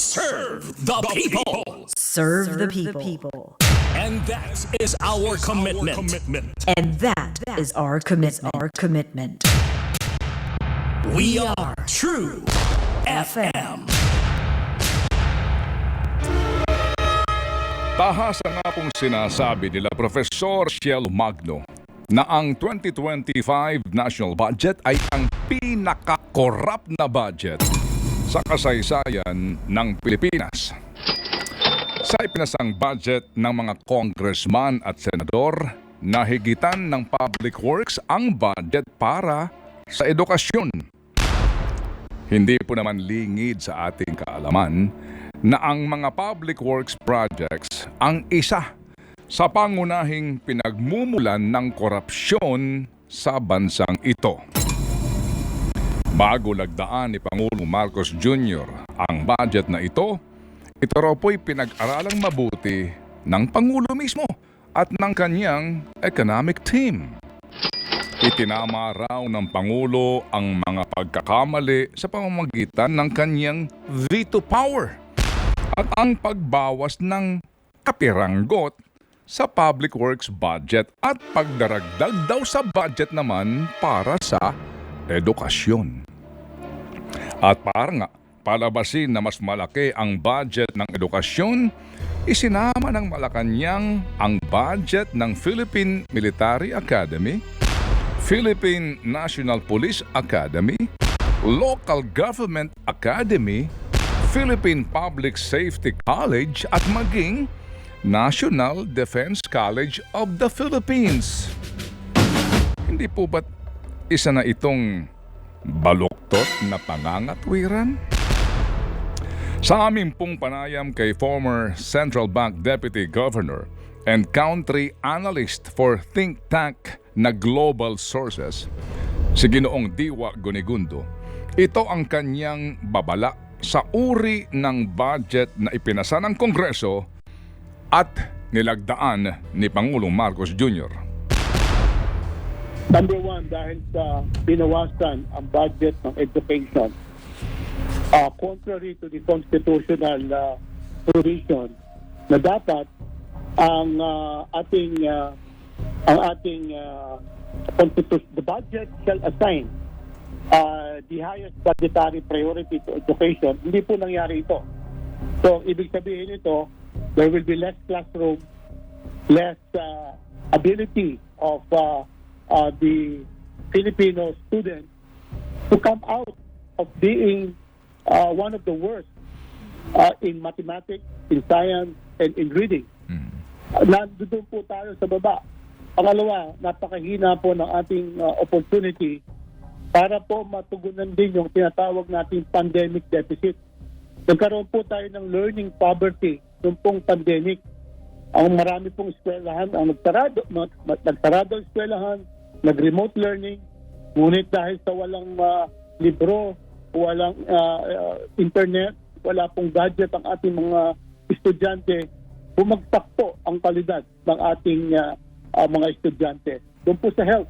serve the people. Serve the people. And that is our commitment. And that is our commitment. Our commitment. We are True FM. Tahasa nga pong sinasabi nila Professor Shell Magno na ang 2025 national budget ay ang pinaka-corrupt na budget sa kasaysayan ng Pilipinas. Sa ipinasang budget ng mga congressman at senador, nahigitan ng Public Works ang budget para sa edukasyon. Hindi po naman lingid sa ating kaalaman na ang mga public works projects ang isa sa pangunahing pinagmumulan ng korupsyon sa bansang ito. Bago lagdaan ni Pangulong Marcos Jr. ang budget na ito, ito raw po'y pinag-aralang mabuti ng Pangulo mismo at ng kanyang economic team. Itinama raw ng Pangulo ang mga pagkakamali sa pamamagitan ng kanyang veto power at ang pagbawas ng kapiranggot sa public works budget at pagdaragdag daw sa budget naman para sa edukasyon. At para nga palabasin na mas malaki ang budget ng edukasyon, isinama ng Malacanang ang budget ng Philippine Military Academy, Philippine National Police Academy, Local Government Academy, Philippine Public Safety College at maging National Defense College of the Philippines. Hindi po ba't isa na itong baluktot na pangangatwiran? Sa aming pong panayam kay former Central Bank Deputy Governor and Country Analyst for think tank na Global Sources, si Ginoong Diwa Gunigundo, ito ang kanyang babala sa uri ng budget na ipinasa ng Kongreso at nilagdaan ni Pangulong Marcos Jr. Number one, dahil sa binawasan ang budget ng education, uh, contrary to the constitutional uh, provision na dapat ang uh, ating uh, ang ating uh, the budget shall assign uh, the highest budgetary priority to education. Hindi po nangyari ito. So, ibig sabihin ito, there will be less classroom, less uh, ability of uh, uh, the Filipino students to come out of being uh, one of the worst uh, in mathematics, in science, and in reading. Uh, nandun po tayo sa baba. Pangalawa, napakahina po ng ating uh, opportunity para po matugunan din yung tinatawag nating pandemic deficit. Nagkaroon po tayo ng learning poverty noong pong pandemic. Ang marami pong eskwelahan ang mag- nagtarado ang eskwelahan, nag-remote learning, ngunit dahil sa walang ah, libro, walang ah, ah, internet, wala pong gadget ang ating mga estudyante, bumagsak po ang kalidad ng ating ah, ah, mga estudyante. Doon po sa health,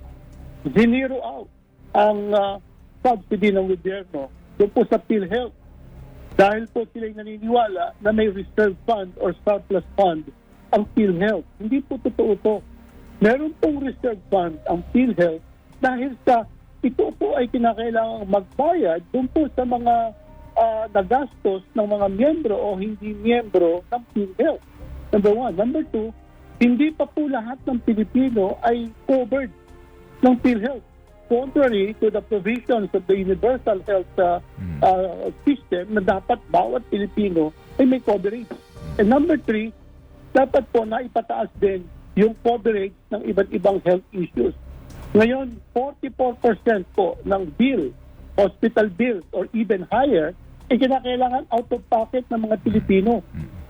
zinero out ang ah, subsidy ng gobyerno doon po sa PhilHealth dahil po sila naniniwala na may reserve fund or surplus fund ang PhilHealth. Hindi po totoo to. Meron pong reserve fund ang PhilHealth dahil sa ito po ay kinakailangang magbayad doon po sa mga ah, nagastos ng mga miyembro o hindi miyembro ng PhilHealth. Number one. Number two, hindi pa po lahat ng Pilipino ay covered ng PhilHealth. Contrary to the provisions of the Universal Health uh, uh, System na dapat bawat Pilipino ay may coverage. And number three, dapat po na ipataas din yung coverage ng iba't ibang health issues. Ngayon, 44% po ng bill, hospital bills or even higher, ay kinakailangan out of pocket ng mga Pilipino.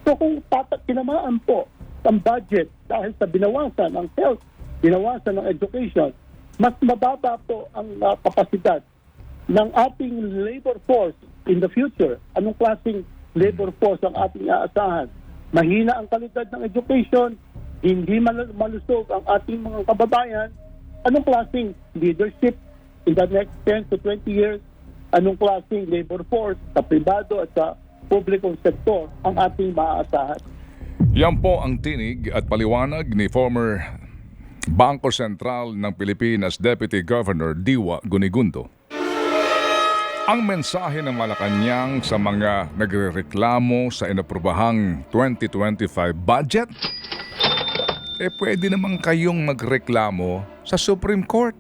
So kung tatat tinamaan po ang budget dahil sa binawasan ng health, binawasan ng education, mas mababa po ang uh, kapasidad ng ating labor force in the future. Anong klaseng labor force ang ating aasahan? Mahina ang kalidad ng education, hindi mal- malusog ang ating mga kababayan. Anong klaseng leadership in the next 10 to 20 years? Anong klaseng labor force sa pribado at sa publikong sektor ang ating maaasahan. Yan po ang tinig at paliwanag ni former Bangko Sentral ng Pilipinas Deputy Governor Diwa Gunigundo. Ang mensahe ng Malacanang sa mga nagrereklamo sa inaprobahang 2025 budget, eh pwede naman kayong magreklamo sa Supreme Court.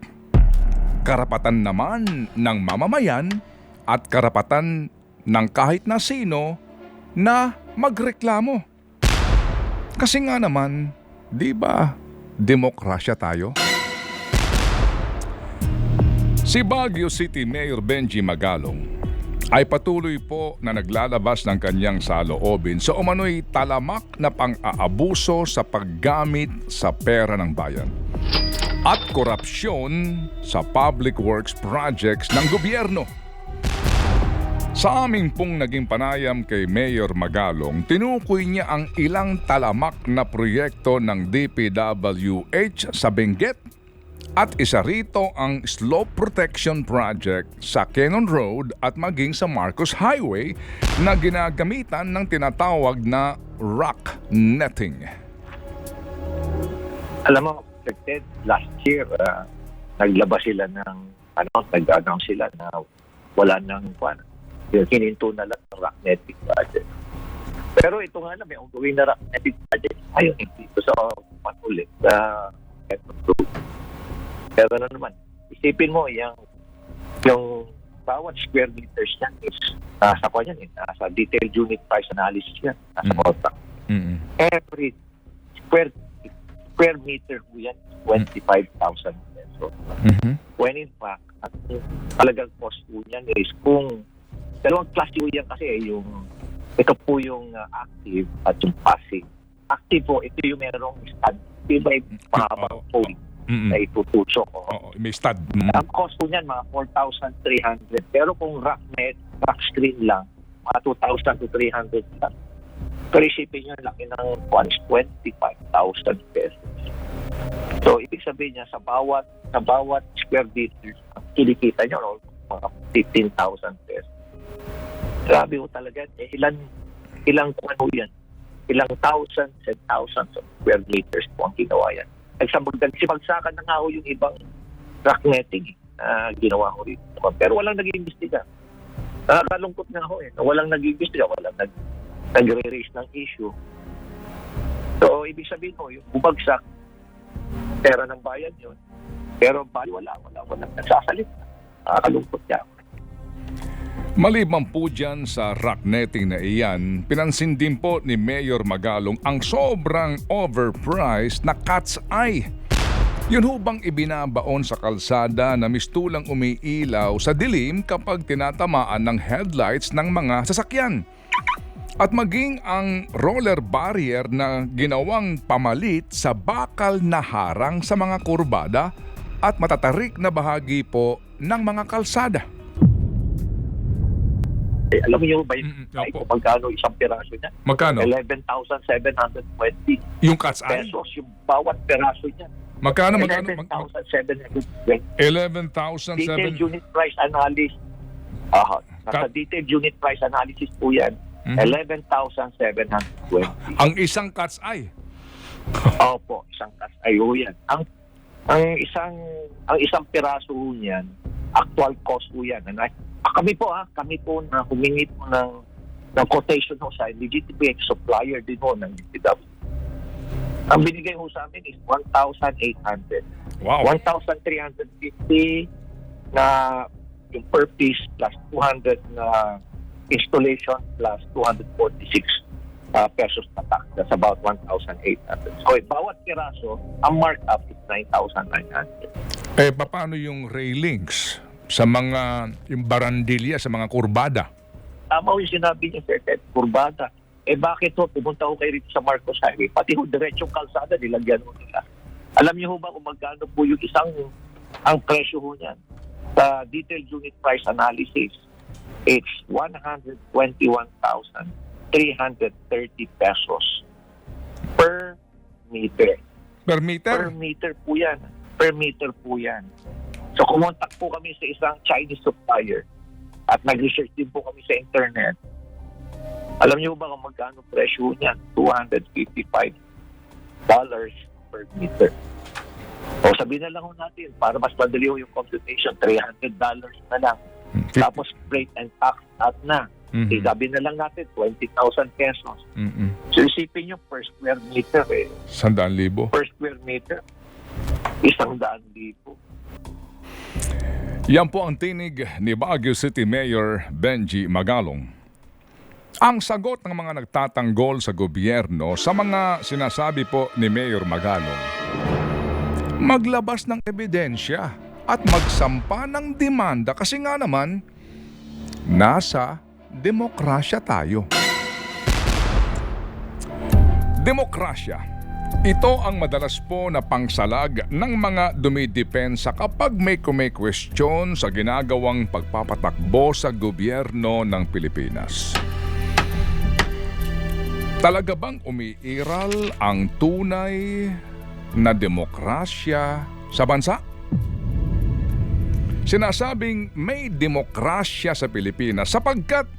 Karapatan naman ng mamamayan at karapatan ng kahit na sino na magreklamo. Kasi nga naman, di ba, demokrasya tayo? Si Baguio City Mayor Benji Magalong ay patuloy po na naglalabas ng kanyang saloobin sa umano'y talamak na pang-aabuso sa paggamit sa pera ng bayan at korupsyon sa public works projects ng gobyerno. Sa aming pong naging panayam kay Mayor Magalong, tinukoy niya ang ilang talamak na proyekto ng DPWH sa Benguet at isa rito ang slope protection project sa Cannon Road at maging sa Marcos Highway na ginagamitan ng tinatawag na rock netting. alam mo, expected last year, uh, naglabas sila ng, ano, nag-announce sila na wala nang, ano, hininto na lang ng rocknetic project. Pero ito nga na, may ongoing na rocknetic project. Ayun, dito sa Manulit, sa Quezon Road. Pero ano naman, isipin mo, yung, yung bawat square meters yan is nasa ko yan, eh, nasa detailed unit price analysis yan, nasa Mm. contract every square square meter po yan, 25,000 pesos. When in fact, at talagang cost po niyan is kung dalawang klase po yan kasi yung ito po yung uh, active at yung passive. Active po, ito yung merong stand. Ito may mahabang pole na itutusok. oh. Oo, may stud. Mm. Ang cost po niyan, mga 4,300. Pero kung rack net, rack screen lang, mga 2,000 to 300 lang. Pero isipin nyo, laki ng once 25,000 pesos. So, ibig sabihin niya, sa bawat sa bawat square meter, kinikita nyo, no, mga 15,000 pesos. Grabe ho talaga. Eh, ilan, ilang ano yan? Ilang thousands and thousands of square meters po ang ginawa yan. Nagsibagsakan na nga ho yung ibang rock na ginawa ko rito. Pero walang nag-iimbestiga. Nakakalungkot nga ho eh. Walang nag-iimbestiga, walang nag nagre-raise ng issue. So, ibig sabihin mo, yung bumagsak, pera ng bayan yun. Pero bali wala, wala, wala nagsasalita. Nakakalungkot niya. Maliban po dyan sa rock netting na iyan, pinansin din po ni Mayor Magalong ang sobrang overpriced na cat's eye. Yun ho bang ibinabaon sa kalsada na mistulang umiilaw sa dilim kapag tinatamaan ng headlights ng mga sasakyan? At maging ang roller barrier na ginawang pamalit sa bakal na harang sa mga kurbada at matatarik na bahagi po ng mga kalsada. Eh, alam mo yung Mm, mm, ay, opo. kung magkano isang piraso niya? Magkano? 11,720 Yung cat's eye? pesos yung bawat piraso niya. Magkano, magkano? mag- 11,720. 11,000 Detailed unit price analysis. Aha. Nasa Ka- detailed unit price analysis po yan. Mhm. 11,720. Ang isang cat's eye. Opo, isang kas ayo yan. Ang ang isang ang isang piraso ho niyan, actual cost po yan. And I- ah, kami po ha, kami po na humingi po ng ng quotation ho sa legitimate supplier din ho ng DPW. Ang binigay ho sa amin is 1,800. Wow. 1,350 na yung per piece plus 200 na installation plus 246 uh, pesos na tax. That's about 1,800. So, eh, bawat piraso, ang markup is 9,900. Eh, paano yung railings sa mga, yung barandilya sa mga kurbada? Tama yung sinabi niya, Sir Ted, kurbada. Eh bakit ho, pumunta ho kayo rito sa Marcos Highway, pati ho diretsong kalsada, nilagyan ho nila. Alam niyo ho ba kung magkano po yung isang, ang presyo ho niyan? Sa detailed unit price analysis, it's 121,330 pesos per meter. Per Per meter? meter po yan. Per meter po yan. So kumontak po kami sa isang Chinese supplier at nag-research din po kami sa internet. Alam niyo ba kung magkano presyo niyan? $255 dollars per meter. O sabihin na lang natin, para mas madali yung computation, $300 dollars na lang. Tapos freight and tax at na. Mhm. Eh, sabi na lang natin, 20,000 pesos. Mm-mm. So isipin nyo per square meter eh. Sandaan libo. Per square meter, isang daan libo. Yan po ang tinig ni Baguio City Mayor Benji Magalong. Ang sagot ng mga nagtatanggol sa gobyerno sa mga sinasabi po ni Mayor Magalong, maglabas ng ebidensya at magsampa ng demanda kasi nga naman, nasa demokrasya tayo. Demokrasya ito ang madalas po na pangsalag ng mga dumidepensa kapag may kume-question sa ginagawang pagpapatakbo sa gobyerno ng Pilipinas. Talaga bang umiiral ang tunay na demokrasya sa bansa? Sinasabing may demokrasya sa Pilipinas sapagkat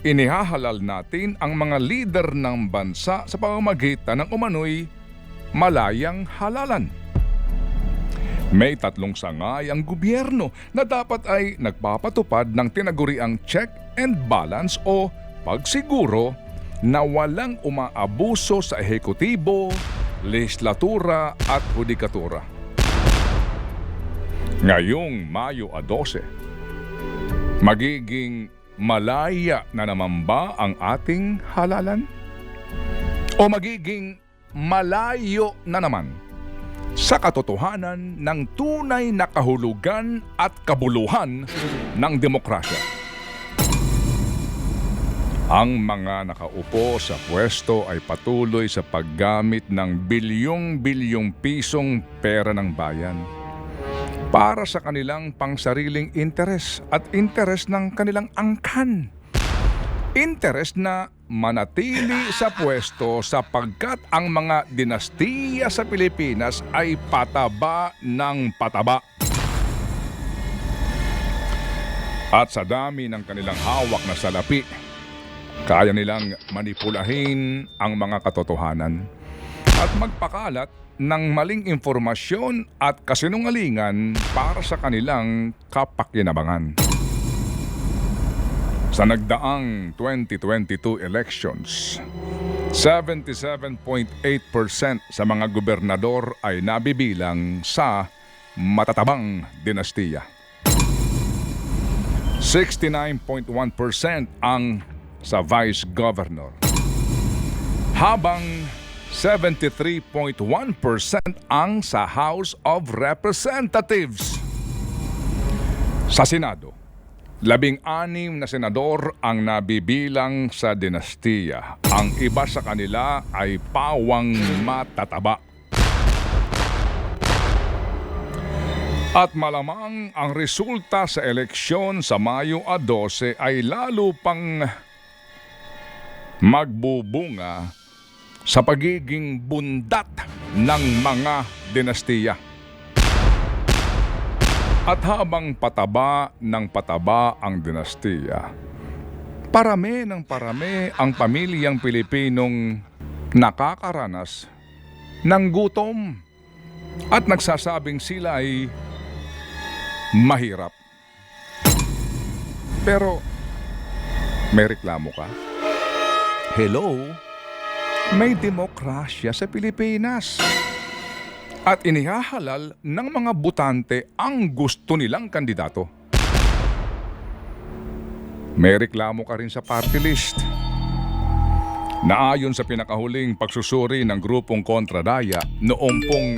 inihahalal natin ang mga lider ng bansa sa pamamagitan ng umano'y malayang halalan. May tatlong sangay ang gobyerno na dapat ay nagpapatupad ng tinaguriang check and balance o pagsiguro na walang umaabuso sa ehekutibo, legislatura at hudikatura. Ngayong Mayo 12, magiging malaya na naman ba ang ating halalan? O magiging malayo na naman sa katotohanan ng tunay na kahulugan at kabuluhan ng demokrasya? Ang mga nakaupo sa pwesto ay patuloy sa paggamit ng bilyong-bilyong pisong pera ng bayan para sa kanilang pangsariling interes at interes ng kanilang angkan. Interes na manatili sa pwesto sapagkat ang mga dinastiya sa Pilipinas ay pataba ng pataba. At sa dami ng kanilang hawak na salapi, kaya nilang manipulahin ang mga katotohanan at magpakalat ng maling informasyon at kasinungalingan para sa kanilang kapakinabangan. Sa nagdaang 2022 elections, 77.8% sa mga gobernador ay nabibilang sa matatabang dinastiya. 69.1% ang sa vice governor. Habang 73.1% ang sa House of Representatives. Sa Senado, labing-anim na senador ang nabibilang sa dinastiya. Ang iba sa kanila ay pawang matataba. At malamang ang resulta sa eleksyon sa Mayo a 12 ay lalo pang magbubunga sa pagiging bundat ng mga dinastiya. At habang pataba ng pataba ang dinastiya, parami ng parami ang pamilyang Pilipinong nakakaranas ng gutom at nagsasabing sila ay mahirap. Pero may reklamo ka? Hello? May demokrasya sa Pilipinas. At inihahalal ng mga butante ang gusto nilang kandidato. May reklamo ka rin sa party list. Naayon sa pinakahuling pagsusuri ng grupong kontradaya noong pong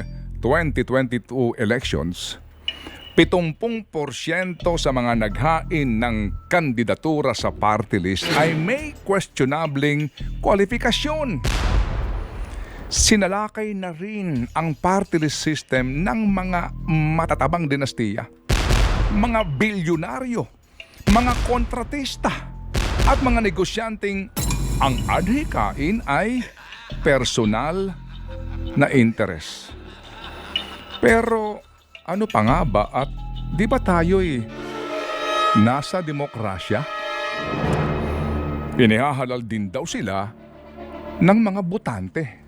2022 elections, 70% sa mga naghain ng kandidatura sa party list ay may questionabling kwalifikasyon. Sinalakay na rin ang party list system ng mga matatabang dinastiya, mga bilyonaryo, mga kontratista, at mga negosyanteng ang adhikain ay personal na interes. Pero ano pa nga ba at di ba tayo'y nasa demokrasya? Inihahalal din daw sila ng mga botante.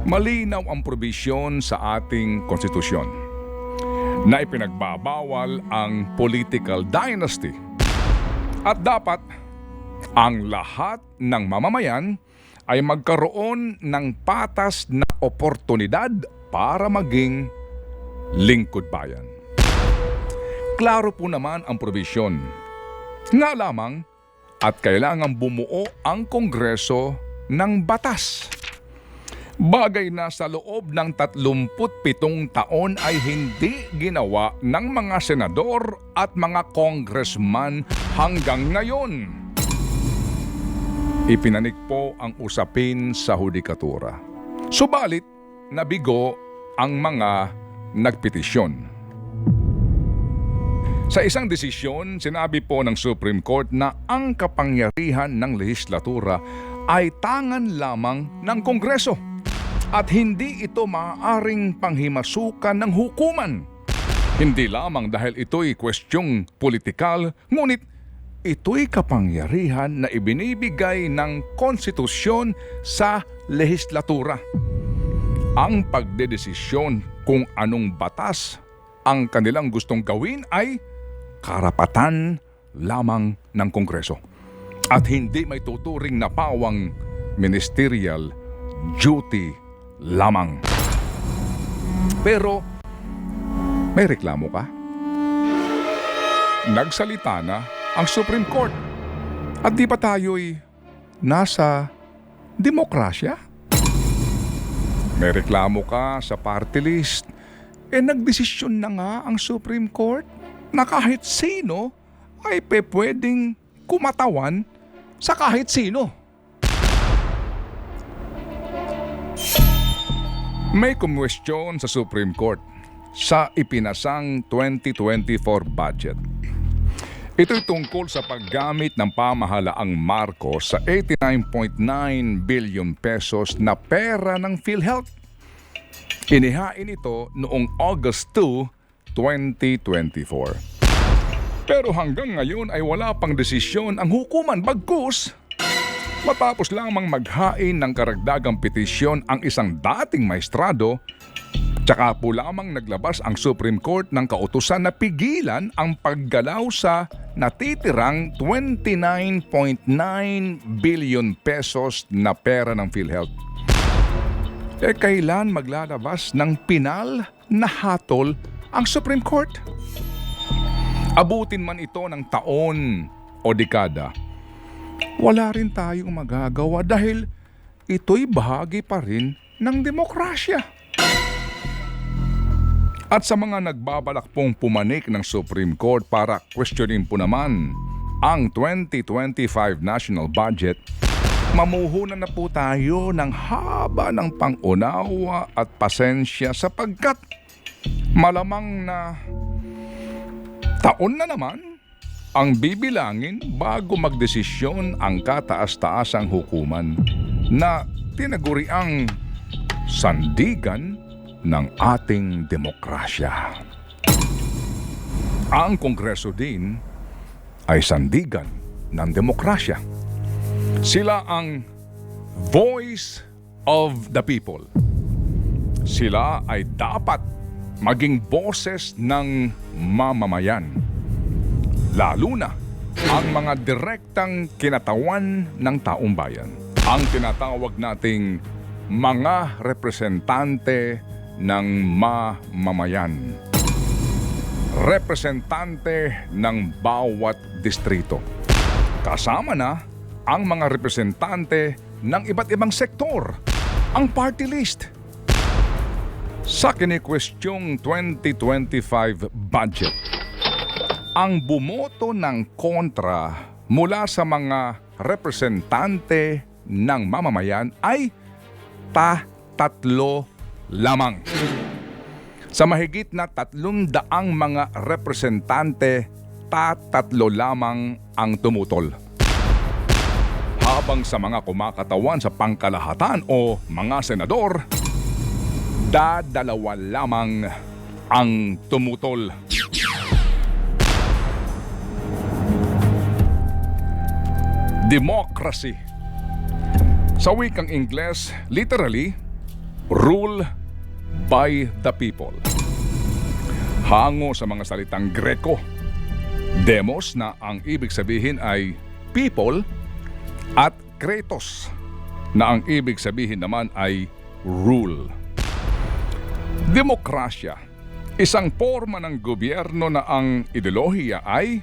Malinaw ang probisyon sa ating konstitusyon na ipinagbabawal ang political dynasty at dapat ang lahat ng mamamayan ay magkaroon ng patas na oportunidad para maging lingkod bayan. Klaro po naman ang probisyon. Nga lamang at kailangang bumuo ang Kongreso ng batas. Bagay na sa loob ng 37 taon ay hindi ginawa ng mga senador at mga congressman hanggang ngayon. Ipinanik po ang usapin sa hudikatura. Subalit, nabigo ang mga nagpetisyon. Sa isang desisyon, sinabi po ng Supreme Court na ang kapangyarihan ng lehislatura ay tangan lamang ng Kongreso at hindi ito maaaring panghimasukan ng hukuman. Hindi lamang dahil ito'y kwestyong politikal, ngunit ito'y kapangyarihan na ibinibigay ng konstitusyon sa lehislatura. Ang pagdedesisyon kung anong batas ang kanilang gustong gawin ay karapatan lamang ng Kongreso at hindi may tuturing na pawang ministerial duty lamang. Pero may reklamo ka? Nagsalita na ang Supreme Court. At di ba tayo'y nasa demokrasya? May reklamo ka sa party list. Eh nagdesisyon na nga ang Supreme Court na kahit sino ay pe pwedeng kumatawan sa kahit sino. May kumwestiyon sa Supreme Court sa ipinasang 2024 budget. Ito'y tungkol sa paggamit ng pamahalaang Marcos sa 89.9 billion pesos na pera ng PhilHealth. Inihain ito noong August 2, 2024. Pero hanggang ngayon ay wala pang desisyon ang hukuman bagkus Matapos lamang maghain ng karagdagang petisyon ang isang dating maestrado, tsaka po lamang naglabas ang Supreme Court ng kautusan na pigilan ang paggalaw sa natitirang 29.9 billion pesos na pera ng PhilHealth. Eh kailan maglalabas ng pinal na hatol ang Supreme Court? Abutin man ito ng taon o dekada, wala rin tayong magagawa dahil ito'y bahagi pa rin ng demokrasya. At sa mga nagbabalak pong pumanik ng Supreme Court para questionin po naman ang 2025 national budget, mamuhunan na po tayo ng haba ng pangunawa at pasensya sapagkat malamang na taon na naman ang bibilangin bago magdesisyon ang kataas-taasang hukuman na tinaguriang sandigan ng ating demokrasya. Ang Kongreso din ay sandigan ng demokrasya. Sila ang voice of the people. Sila ay dapat maging boses ng mamamayan lalo na ang mga direktang kinatawan ng taong bayan. Ang tinatawag nating mga representante ng mamamayan. Representante ng bawat distrito. Kasama na ang mga representante ng iba't ibang sektor, ang party list. Sa kinikwestyong 2025 budget, ang bumoto ng kontra mula sa mga representante ng mamamayan ay ta-tatlo lamang. Sa mahigit na tatlong daang mga representante, ta-tatlo lamang ang tumutol. Habang sa mga kumakatawan sa pangkalahatan o mga senador, dadalawa lamang ang tumutol. Democracy. Sa wikang Ingles, literally, rule by the people. Hango sa mga salitang Greko. Demos na ang ibig sabihin ay people at Kratos na ang ibig sabihin naman ay rule. Demokrasya, isang forma ng gobyerno na ang ideolohiya ay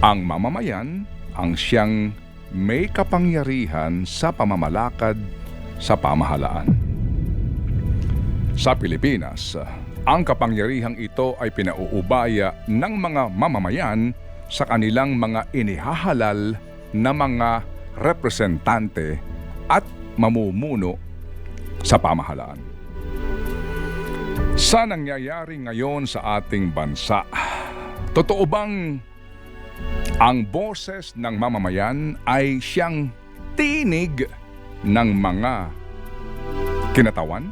ang mamamayan ang siyang may kapangyarihan sa pamamalakad sa pamahalaan. Sa Pilipinas, ang kapangyarihang ito ay pinauubaya ng mga mamamayan sa kanilang mga inihahalal na mga representante at mamumuno sa pamahalaan. Sa nangyayari ngayon sa ating bansa, totoo bang ang boses ng mamamayan ay siyang tinig ng mga kinatawan?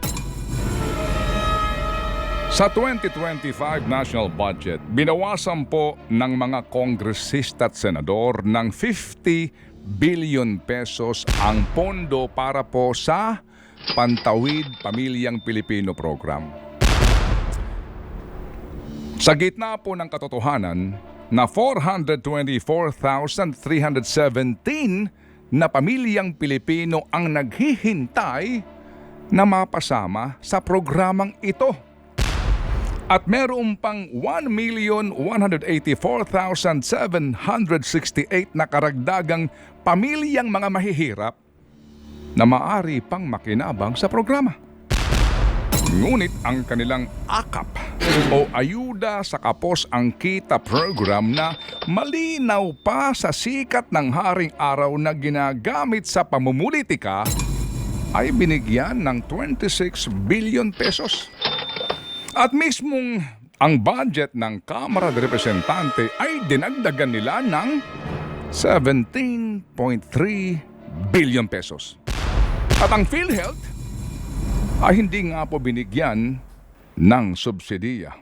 Sa 2025 national budget, binawasan po ng mga kongresista at senador ng 50 billion pesos ang pondo para po sa Pantawid Pamilyang Pilipino Program. Sa gitna po ng katotohanan na 424,317 na pamilyang Pilipino ang naghihintay na mapasama sa programang ito. At meron pang 1,184,768 na karagdagang pamilyang mga mahihirap na maari pang makinabang sa programa. Ngunit ang kanilang akap o ayuda sa kapos ang kita program na malinaw pa sa sikat ng haring araw na ginagamit sa pamumulitika ay binigyan ng 26 billion pesos. At mismong ang budget ng Kamara de Representante ay dinagdagan nila ng 17.3 billion pesos. At ang PhilHealth ay hindi nga po binigyan ng subsidiya.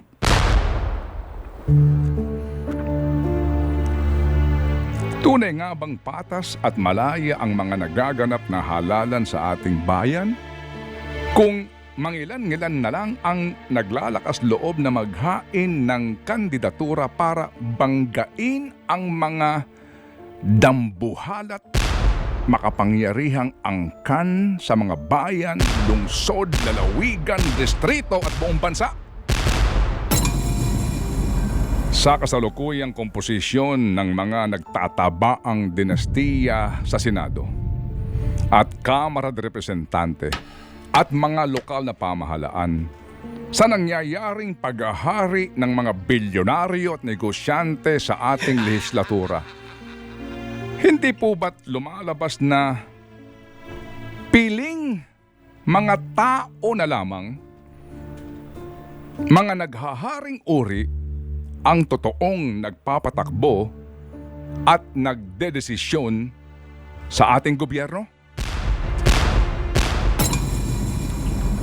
Tunay nga bang patas at malaya ang mga nagaganap na halalan sa ating bayan? Kung mangilan-ngilan na lang ang naglalakas loob na maghain ng kandidatura para banggain ang mga dambuhalat makapangyarihang angkan sa mga bayan, lungsod, lalawigan, distrito at buong bansa. Sa kasalukuyang komposisyon ng mga nagtatabaang dinastiya sa Senado at Kamara de Representante at mga lokal na pamahalaan sa nangyayaring paghahari ng mga bilyonaryo at negosyante sa ating legislatura. Hindi po ba't lumalabas na piling mga tao na lamang, mga naghaharing uri ang totoong nagpapatakbo at nagdedesisyon sa ating gobyerno?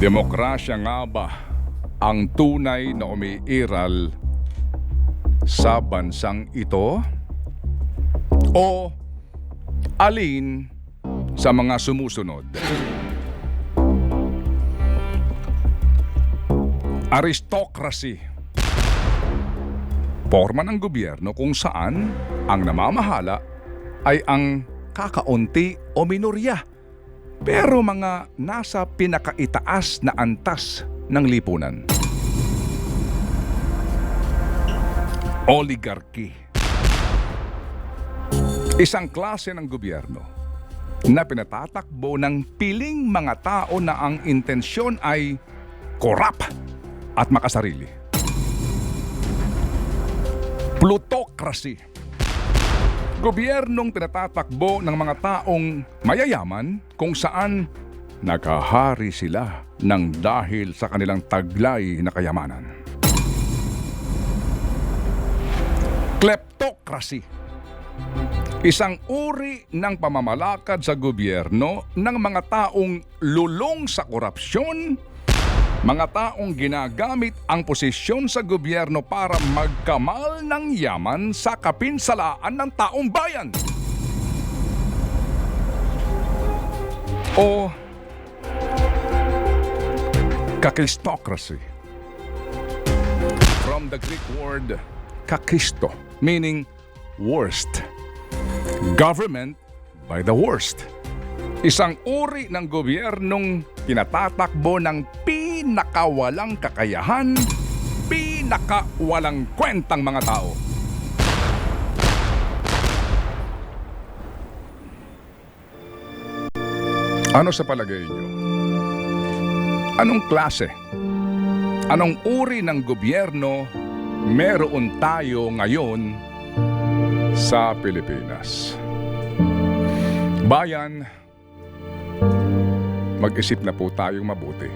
Demokrasya nga ba ang tunay na umiiral sa bansang ito? O alin sa mga sumusunod? Aristocracy. Forma ng gobyerno kung saan ang namamahala ay ang kakaunti o minorya. Pero mga nasa pinakaitaas na antas ng lipunan. Oligarchy. Isang klase ng gobyerno na pinatatakbo ng piling mga tao na ang intensyon ay korap at makasarili. Plutocracy. Gobyernong pinatatakbo ng mga taong mayayaman kung saan nakahari sila ng dahil sa kanilang taglay na kayamanan. Kleptocracy. Isang uri ng pamamalakad sa gobyerno ng mga taong lulong sa korupsyon, mga taong ginagamit ang posisyon sa gobyerno para magkamal ng yaman sa kapinsalaan ng taong bayan. o kakistocracy. From the Greek word kakisto, meaning worst. Government by the worst. Isang uri ng gobyernong pinatatakbo ng pinakawalang kakayahan, pinakawalang kwentang mga tao. Ano sa palagay niyo? Anong klase? Anong uri ng gobyerno meron tayo ngayon sa Pilipinas? Bayan, mag-isip na po tayong mabuti.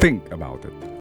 Think about it.